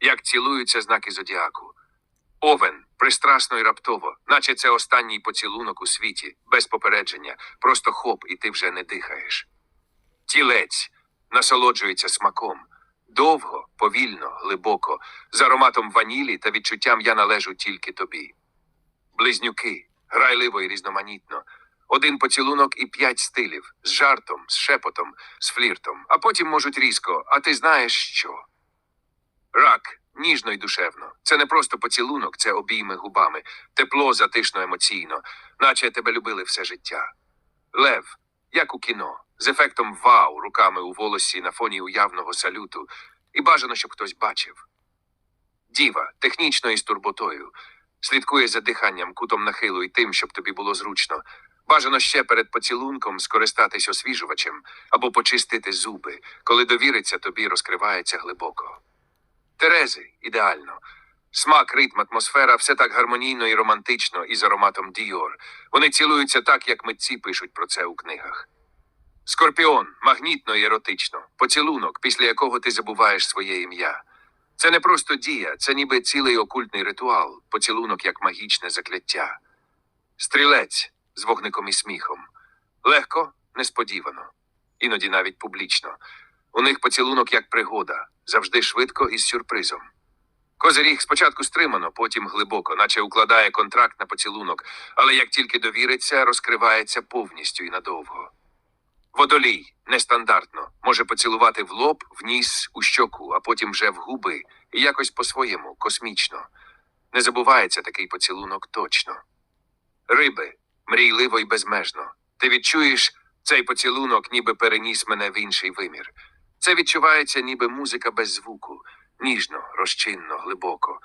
як цілуються знаки зодіаку. Овен пристрасно і раптово, наче це останній поцілунок у світі, без попередження, просто хоп, і ти вже не дихаєш. Тілець насолоджується смаком. Довго, повільно, глибоко, з ароматом ванілі та відчуттям я належу тільки тобі. Близнюки, грайливо і різноманітно. Один поцілунок і п'ять стилів з жартом, з шепотом, з фліртом, а потім можуть різко, а ти знаєш що? Рак ніжно й душевно. Це не просто поцілунок, це обійми губами, тепло, затишно емоційно, наче тебе любили все життя. Лев, як у кіно, з ефектом вау, руками у волосі на фоні уявного салюту, і бажано, щоб хтось бачив. Діва, технічно і з турботою, слідкує за диханням, кутом нахилу і тим, щоб тобі було зручно. Бажано ще перед поцілунком скористатись освіжувачем або почистити зуби, коли довіриться тобі, розкривається глибоко. Терези ідеально. Смак, ритм, атмосфера все так гармонійно і романтично із ароматом Діор. Вони цілуються так, як митці пишуть про це у книгах. Скорпіон магнітно і еротично, поцілунок, після якого ти забуваєш своє ім'я. Це не просто дія, це ніби цілий окультний ритуал, поцілунок як магічне закляття. Стрілець з вогником і сміхом. Легко, несподівано, іноді навіть публічно. У них поцілунок як пригода, завжди швидко і з сюрпризом. Козиріг спочатку стримано, потім глибоко, наче укладає контракт на поцілунок, але як тільки довіриться, розкривається повністю і надовго. Водолій нестандартно може поцілувати в лоб, в ніс, у щоку, а потім вже в губи, і якось по-своєму, космічно. Не забувається такий поцілунок точно. Риби мрійливо і безмежно. Ти відчуєш цей поцілунок, ніби переніс мене в інший вимір. Це відчувається, ніби музика без звуку, ніжно, розчинно, глибоко.